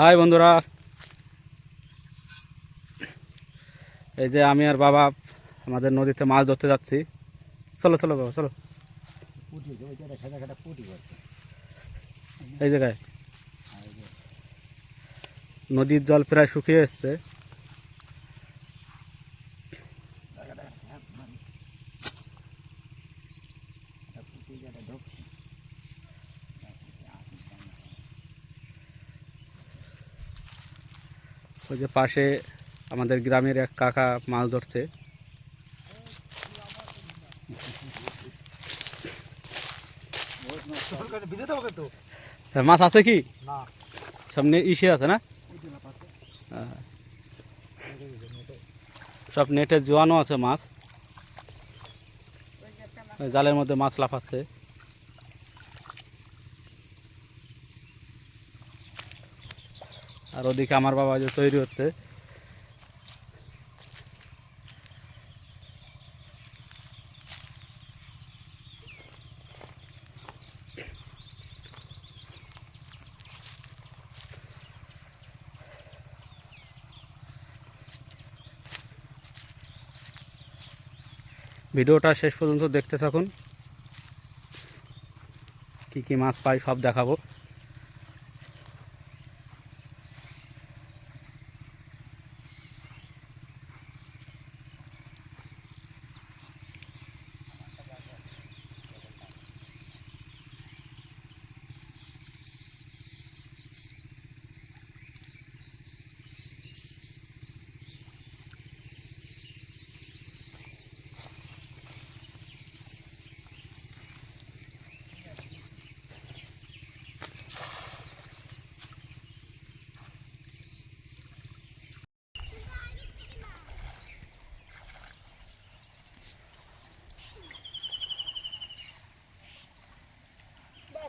High বন্ধুরা। এই যে আমি আর বাবা আমাদের নদীতে মাছ ধরতে যাচ্ছি। চলো চলো বাবা, চলো। এই জায়গায়। নদীর জল প্রায় শুকিয়ে এসছে। ওই যে পাশে আমাদের গ্রামের এক কাকা মাছ ধরছে। মাছ আছে কি? সামনে ইসে আছে না। সব নেটে জোয়ানো আছে মাছ। জালের মধ্যে মাছ লাফাচ্ছে। আর ওদিকে আমার বাবা যে তৈরি হচ্ছে। ভিডিওটা শেষ পর্যন্ত দেখতে থাকুন। কি কি মাছ পাই সব দেখাবো।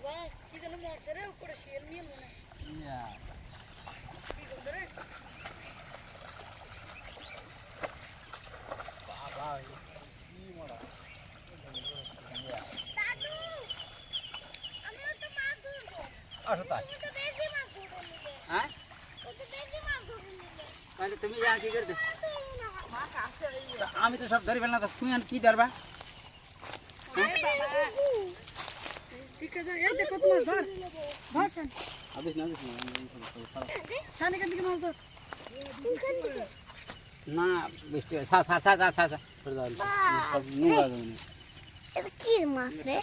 বাবা কি যেন মরছে রে উপরে শিয়াল মিয়াল মনে হয়। কি আসো তাই। হ্যাঁ? তাহলে তুমি যা কি করতে আমি তো সব ধরি ফেললাম তুমি কি ধরবা? ঠিক আছে এই দেখো তোমার ধর ধর শান আদিস না আদিস না শান এখান থেকে। মাছ ধর। না বৃষ্টি সা সা সা সা সা সা করে দাও সব নোংরা জমি এটা কি মাছ রে?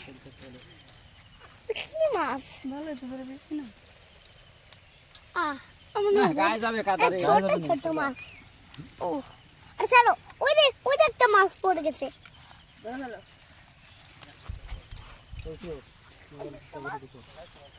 কি মাছ? ভালো তো ধরে বেশি না। আহ আমার না গায়ে যাবে কাতারে ছোট ছোট মাছ। ও আচ্ছা ওই দেখ ওই দেখ একটা মাছ পড়ে গেছে। そういうそういう。